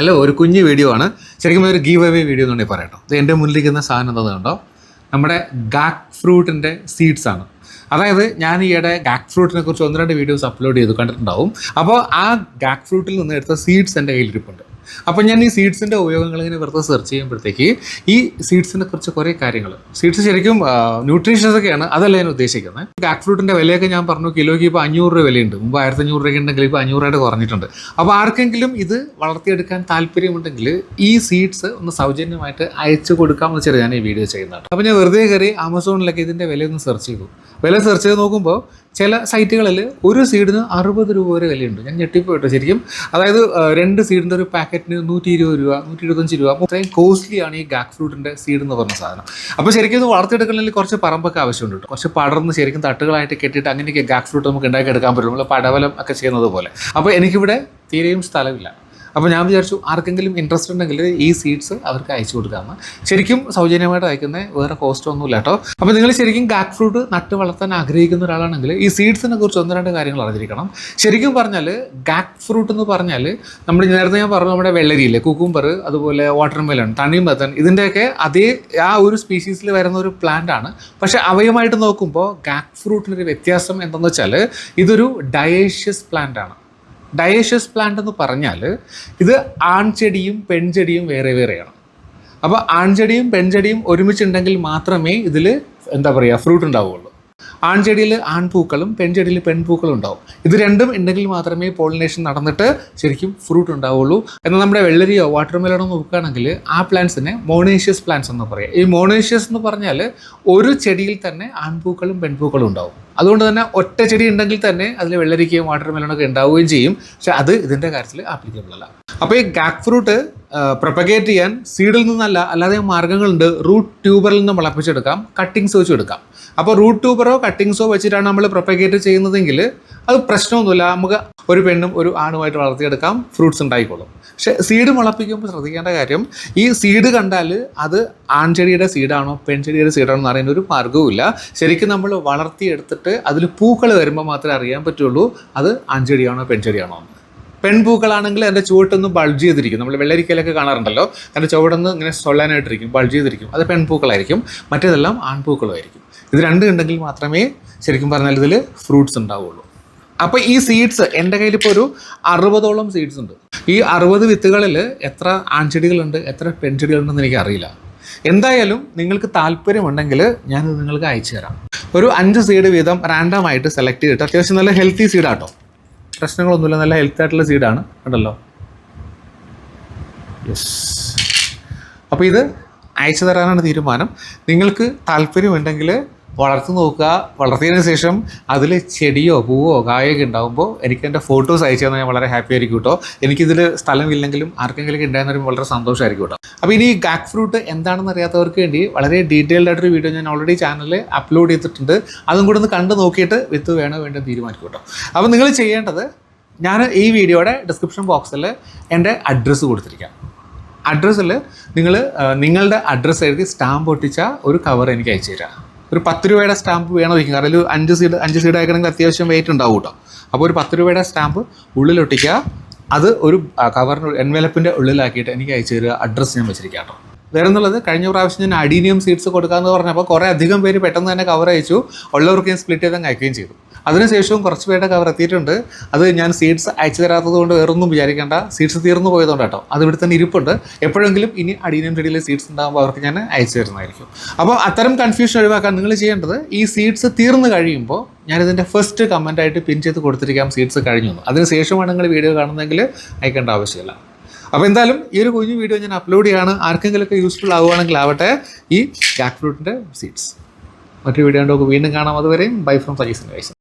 Hello ഒരു കുഞ്ഞ് video ആണ്. ശരിക്കും ഒരു ഗീവ് അവേ വീഡിയോ എന്നുണ്ടെങ്കിൽ പറയട്ടോ. ഇത് എന്റെ മുന്നിലിരിക്കുന്ന സാധനം എന്താ കണ്ടോ? നമ്മുടെ ഗാക്ക് ഫ്രൂട്ടിന്റെ സീഡ്സ് ആണ്. അതായത് ഞാൻ ഈയിടെ ഗാക്ക് ഫ്രൂട്ടിനെ കുറിച്ച് ഒന്ന് രണ്ട് വീഡിയോസ് അപ്ലോഡ് ചെയ്ത് കണ്ടിട്ടുണ്ടാവും. അപ്പോൾ ആ ഗാക്ക് ഫ്രൂട്ടിൽ നിന്ന് എടുത്ത സീഡ്സ് എന്റെ കയ്യിലിരിപ്പുണ്ട്. അപ്പോൾ ഞാൻ ഈ സീഡ്സിന്റെ ഉപയോഗങ്ങൾ ഇങ്ങനെ വെറുതെ സെർച്ച് ചെയ്യുമ്പോഴത്തേക്ക് ഈ സീഡ്സിനെ കുറിച്ച് കുറേ കാര്യങ്ങൾ. സീഡ്സ് ശരിക്കും ന്യൂട്രീഷ്യസ് ഒക്കെയാണ്. അതല്ല ഞാൻ ഉദ്ദേശിക്കുന്നത്. ഗാക്ക് ഫ്രൂട്ടിന്റെ വിലയൊക്കെ ഞാൻ പറഞ്ഞു കിലോയ്ക്ക് ഇപ്പോൾ അഞ്ഞൂറ് രൂപ വിലയുണ്ട്. മുമ്പ് ആയിരത്തി അഞ്ഞൂറ് രൂപയ്ക്ക് ഉണ്ടെങ്കിൽ ഇപ്പോൾ അഞ്ഞൂറായിട്ട് കുറഞ്ഞിട്ടുണ്ട്. അപ്പോൾ ആർക്കെങ്കിലും ഇത് വളർത്തിയെടുക്കാൻ താല്പര്യമുണ്ടെങ്കിൽ ഈ സീഡ്സ് ഒന്ന് സൗജന്യമായിട്ട് അയച്ചു കൊടുക്കാമെന്ന് വെച്ചാൽ ഞാൻ ഈ വീഡിയോ ചെയ്യുന്നതാണ് അപ്പോൾ ഞാൻ വെറുതെ കയറി ആമസോണിലൊക്കെ ഇതിന്റെ വില ഒന്ന് സെർച്ച് ചെയ്തു. വില സെർച്ച് ചെയ്ത് നോക്കുമ്പോൾ ചില സൈറ്റുകളിൽ ഒരു സീഡിന് അറുപത് രൂപ വരെ വിലയുണ്ട്. ഞാൻ ഞെട്ടിപ്പോയിട്ട് ശരിക്കും. അതായത് രണ്ട് സീഡിന്റെ ഒരു പാക്കറ്റിന് നൂറ്റി ഇരുപത് രൂപ. നൂറ്റി ഇരുപത്തഞ്ച് രൂപ അത്രയും കോസ്റ്റ്ലിയാണ് ഈ ഗാക്ക് ഫ്രൂട്ടിന്റെ സീഡ് എന്ന് പറഞ്ഞ സാധനം. അപ്പോൾ ശരിക്കും ഇത് വളർത്തിയെടുക്കണമെങ്കിൽ കുറച്ച് പറമ്പൊക്കെ ആവശ്യമുണ്ട് കുറച്ച് പടർന്ന് ശരിക്കും തട്ടുകളായിട്ട് കെട്ടിയിട്ട് അങ്ങനെയൊക്കെ ഗാക്ക് ഫ്രൂട്ട് നമുക്ക് ഉണ്ടാക്കിയെടുക്കാൻ പറ്റും. നമ്മൾ പടവലം ഒക്കെ ചെയ്യുന്നത് പോലെ. അപ്പോൾ എനിക്കിവിടെ തീരെയും സ്ഥലമില്ല. അപ്പോൾ ഞാൻ വിചാരിച്ചു ആർക്കെങ്കിലും ഇൻട്രസ്റ്റ് ഉണ്ടെങ്കിൽ ഈ സീഡ്സ് അവർക്ക് അയച്ചു കൊടുക്കാമെന്ന് ശരിക്കും സൗജന്യമായിട്ട് അയക്കുന്ന വേറെ കോസ്റ്റ് ഒന്നുമില്ല കേട്ടോ. അപ്പോൾ നിങ്ങൾ ശരിക്കും ഗാക്ക് ഫ്രൂട്ട് നട്ട് വളർത്താൻ ആഗ്രഹിക്കുന്ന ഒരാളാണെങ്കിൽ ഈ സീഡ്സിനെ കുറിച്ച് ഒന്ന് രണ്ട് കാര്യങ്ങൾ അറിഞ്ഞിരിക്കണം. ശരിക്കും പറഞ്ഞാൽ ഗാക്ക് ഫ്രൂട്ട് എന്ന് പറഞ്ഞാൽ നമ്മൾ നേരത്തെ ഞാൻ പറഞ്ഞു നമ്മുടെ വെള്ളരിയില്ലേ കുക്കുംബർ അതുപോലെ വാട്ടർ വാട്ടർമെലൺ തണ്ണിമത്തൻ ഇതിന്റെയൊക്കെ അതേ ആ ഒരു സ്പീഷീസിൽ വരുന്ന ഒരു പ്ലാന്റ് ആണ്. പക്ഷേ അവയുമായിട്ട് നോക്കുമ്പോൾ ഗാക്ക് ഫ്രൂട്ടിനൊരു വ്യത്യാസം എന്തെന്ന് വെച്ചാൽ ഇതൊരു ഡയേഷ്യസ് പ്ലാന്റ് ആണ്. ഡയേഷ്യസ് പ്ലാന്റ് എന്ന് പറഞ്ഞാൽ ഇത് ആൺചെടിയും പെൺചെടിയും വേറെ വേറെയാണ്. അപ്പോൾ ആൺചെടിയും പെൺചെടിയും ഒരുമിച്ചുണ്ടെങ്കിൽ മാത്രമേ ഇതിൽ എന്താ പറയുക ഫ്രൂട്ട് ഉണ്ടാവുകയുള്ളൂ. ആൺചെടിയിൽ ആൺപൂക്കളും പെൺചെടിയിൽ പെൺപൂക്കളും ഉണ്ടാവും. ഇത് രണ്ടും ഉണ്ടെങ്കിൽ മാത്രമേ പോളിനേഷൻ നടന്നിട്ട് ശരിക്കും ഫ്രൂട്ട് ഉണ്ടാവുള്ളൂ. എന്നാൽ നമ്മുടെ വെള്ളരിയോ വാട്ടർമെലണോ നോക്കുകയാണെങ്കിൽ ആ പ്ലാന്റ്സിനെ മോണേഷ്യസ് പ്ലാന്റ്സ് എന്ന് പറയാം. ഈ മോണേഷ്യസ് എന്ന് പറഞ്ഞാൽ ഒരു ചെടിയിൽ തന്നെ ആൺപൂക്കളും പെൺപൂക്കളും ഉണ്ടാവും. അതുകൊണ്ട് തന്നെ ഒറ്റ ചെടി ഉണ്ടെങ്കിൽ തന്നെ അതിൽ വെള്ളരിക്കയും വാട്ടർമെലണൊക്കെ ഉണ്ടാവുകയും ചെയ്യും. പക്ഷെ അത് ഇതിന്റെ കാര്യത്തിൽ ആപ്ലിക്കബിൾ അല്ല. അപ്പോൾ ഈ ഗാക്ക് ഫ്രൂട്ട് പ്രൊപ്പഗേറ്റ് ചെയ്യാൻ സീഡിൽ നിന്നല്ല അല്ലാതെ മാർഗങ്ങളുണ്ട്. റൂട്ട് ട്യൂബറിൽ നിന്ന് മുളപ്പിച്ചെടുക്കാം കട്ടിങ്സ് വെച്ച് എടുക്കാം. അപ്പോൾ റൂട്ട് ട്യൂബറോ കട്ടിങ്സോ വെച്ചിട്ടാണ് നമ്മൾ പ്രൊപ്പഗേറ്റ് ചെയ്യുന്നതെങ്കിൽ അത് പ്രശ്നമൊന്നുമില്ല. നമുക്ക് ഒരു പെണ്ണും ഒരു ആണുമായിട്ട് വളർത്തിയെടുക്കാം. ഫ്രൂട്ട്സ് ഉണ്ടായിക്കോളും. പക്ഷേ സീഡ് മുളപ്പിക്കുമ്പോൾ ശ്രദ്ധിക്കേണ്ട കാര്യം ഈ സീഡ് കണ്ടാൽ അത് ആൺചെടിയുടെ സീഡാണോ പെൺചെടിയുടെ സീഡാണോ എന്ന് അറിയുന്ന ഒരു മാർഗവുമില്ല ശരിക്കും നമ്മൾ വളർത്തിയെടുത്തിട്ട് അതിൽ പൂക്കൾ വരുമ്പോൾ മാത്രമേ അറിയാൻ പറ്റുള്ളൂ. അത് ആൺചെടിയാണോ പെൺചെടിയാണോ എന്ന്. പെൺപൂക്കളാണെങ്കിൽ അതിന്റെ ചുവട്ടൊന്ന് ബൾജ് ചെയ്തിരിക്കും. നമ്മൾ വെള്ളരിക്കലൊക്കെ കാണാറുണ്ടല്ലോ. അതിന്റെ ചുവടൊന്ന് ഇങ്ങനെ സൊള്ളാനായിട്ടിരിക്കും ബൾജ് ചെയ്തിരിക്കും. അത് പെൺപൂക്കളായിരിക്കും. മറ്റേതെല്ലാം ആൺപൂക്കളുമായിരിക്കും. ഇത് രണ്ടും ഉണ്ടെങ്കിൽ മാത്രമേ ശരിക്കും പറഞ്ഞാൽ ഇതിൽ ഫ്രൂട്ട്സ് ഉണ്ടാവുള്ളൂ. അപ്പോൾ ഈ സീഡ്സ് എന്റെ കയ്യിൽ ഇപ്പോൾ ഒരു അറുപതോളം സീഡ്സ് ഉണ്ട്. ഈ അറുപത് വിത്തുകളിൽ എത്ര ആൺചെടികളുണ്ട് എത്ര പെൺചെടികളുണ്ടെന്ന് എനിക്ക് അറിയില്ല. എന്തായാലും നിങ്ങൾക്ക് താല്പര്യമുണ്ടെങ്കിൽ ഞാനിത് നിങ്ങൾക്ക് അയച്ചു തരാം ഒരു അഞ്ച് സീഡ് വീതം റാൻഡം ആയിട്ട് സെലക്ട് ചെയ്തിട്ട് അത്യാവശ്യം നല്ല ഹെൽത്തി സീഡാട്ടോ പ്രശ്നങ്ങളൊന്നുമില്ല. നല്ല ഹെൽത്തി ആയിട്ടുള്ള സീഡാണ് ഉണ്ടല്ലോ യെസ് അപ്പോൾ ഇത് അയച്ചു തരാനാണ് തീരുമാനം. നിങ്ങൾക്ക് താല്പര്യമുണ്ടെങ്കിൽ വളർത്തി നോക്കുക. വളർത്തിയതിന് ശേഷം അതിൽ ചെടിയോ പൂവോ കായൊക്കെ ഉണ്ടാകുമ്പോൾ എനിക്ക് എന്റെ ഫോട്ടോസ് അയച്ചു തന്നാൽ ഞാൻ വളരെ ഹാപ്പി ആയിരിക്കും കേട്ടോ. എനിക്കിതിൽ സ്ഥലമില്ലെങ്കിലും ആർക്കെങ്കിലും ഉണ്ടായിരുന്നൊരു വളരെ സന്തോഷമായിരിക്കും കേട്ടോ. അപ്പോൾ ഇനി ഗാക്ക് ഫ്രൂട്ട് എന്താണെന്ന് അറിയാത്തവർക്ക് വേണ്ടി വളരെ ഡീറ്റെയിൽഡ് ആയിട്ടൊരു വീഡിയോ ഞാൻ ഓൾറെഡി ചാനലിൽ അപ്ലോഡ് ചെയ്തിട്ടുണ്ട്. അതും കൂടെ ഒന്ന് കണ്ട് നോക്കിയിട്ട് വിത്ത് വേണോ വേണ്ടോ തീരുമാനിക്കും കേട്ടോ. അപ്പോൾ നിങ്ങൾ ചെയ്യേണ്ടത് ഞാൻ ഈ വീഡിയോയുടെ ഡിസ്ക്രിപ്ഷൻ ബോക്സിൽ എന്റെ അഡ്രസ്സ് കൊടുത്തിരിക്കാം. അഡ്രസ്സിൽ നിങ്ങൾ നിങ്ങളുടെ അഡ്രസ്സ് എഴുതി സ്റ്റാമ്പ് ഒട്ടിച്ച ഒരു കവർ എനിക്ക് അയച്ചു തരാം. ഒരു പത്ത് രൂപയുടെ സ്റ്റാമ്പ് വേണമായിരിക്കും കാരണം ഒരു അഞ്ച് സീഡ് അഞ്ച് സീഡ് അയക്കണമെങ്കിൽ അത്യാവശ്യം വെയിറ്റ് ഉണ്ടാവും കേട്ടോ. അപ്പോൾ ഒരു പത്ത് രൂപയുടെ സ്റ്റാമ്പ് ഉള്ളിലൊട്ടിക്കുക. അത് ഒരു കവറിന് എൻവലപ്പിന്റെ ഉള്ളിലാക്കിയിട്ട് എനിക്ക് അയച്ചു തരിക. അഡ്രസ്സ് ഞാൻ വെച്ചിരിക്കാം കേട്ടോ. വേറെ എന്നുള്ളത് കഴിഞ്ഞ പ്രാവശ്യം ഞാൻ അഡീനിയം സീഡ്സ് കൊടുക്കാമെന്ന് പറഞ്ഞപ്പോൾ കുറേ അധികം പേര് പെട്ടെന്ന് തന്നെ കവർ അയച്ചു. ഉള്ളവർക്ക് ഞാൻ സ്പ്ലിറ്റ് ചെയ്ത് അയക്കുകയും ചെയ്തു. അതിനുശേഷവും കുറച്ച് പേരുടെ കവർ എത്തിയിട്ടുണ്ട്. അത് ഞാൻ സീഡ്സ് അയച്ചു തരാത്തത് കൊണ്ട് വേറൊന്നും വിചാരിക്കേണ്ട. സീഡ്സ് തീർന്നു പോയതുകൊണ്ട് കേട്ടോ. അത് ഇവിടെ തന്നെ ഇരിപ്പുണ്ട്. എപ്പോഴെങ്കിലും ഇനി അഡീനിയം റെഡിയിലെ സീഡ്സ് ഉണ്ടാകുമ്പോൾ അവർക്ക് ഞാൻ അയച്ചു തരുന്നതായിരിക്കും. അപ്പോൾ അത്തരം കൺഫ്യൂഷൻ ഒഴിവാക്കാൻ നിങ്ങൾ ചെയ്യേണ്ടത് ഈ സീഡ്സ് തീർന്നു കഴിയുമ്പോൾ ഞാനിതിന്റെ ഫസ്റ്റ് കമന്റായിട്ട് പിൻ ചെയ്ത് കൊടുത്തിരിക്കാം സീഡ്സ് കഴിഞ്ഞു അതിനുശേഷമാണ് അതിന് ശേഷമാണ് നിങ്ങൾ വീഡിയോ കാണുന്നതെങ്കിൽ അയക്കേണ്ട ആവശ്യമില്ല. അപ്പോൾ എന്തായാലും ഈ ഒരു കുഞ്ഞു വീഡിയോ ഞാൻ അപ്ലോഡ് ചെയ്യാണ്. ആർക്കെങ്കിലുമൊക്കെ യൂസ്ഫുൾ ആവുകയാണെങ്കിൽ ആവട്ടെ ഈ ജാക്ക് ഫ്രൂട്ടിന്റെ സീഡ്സ് മറ്റൊരു വീഡിയോ ഉണ്ടോ വീണ്ടും കാണാം. അതുവരെയും ബൈ ഫ്രം സജീസിന്റെ വയസ്സ്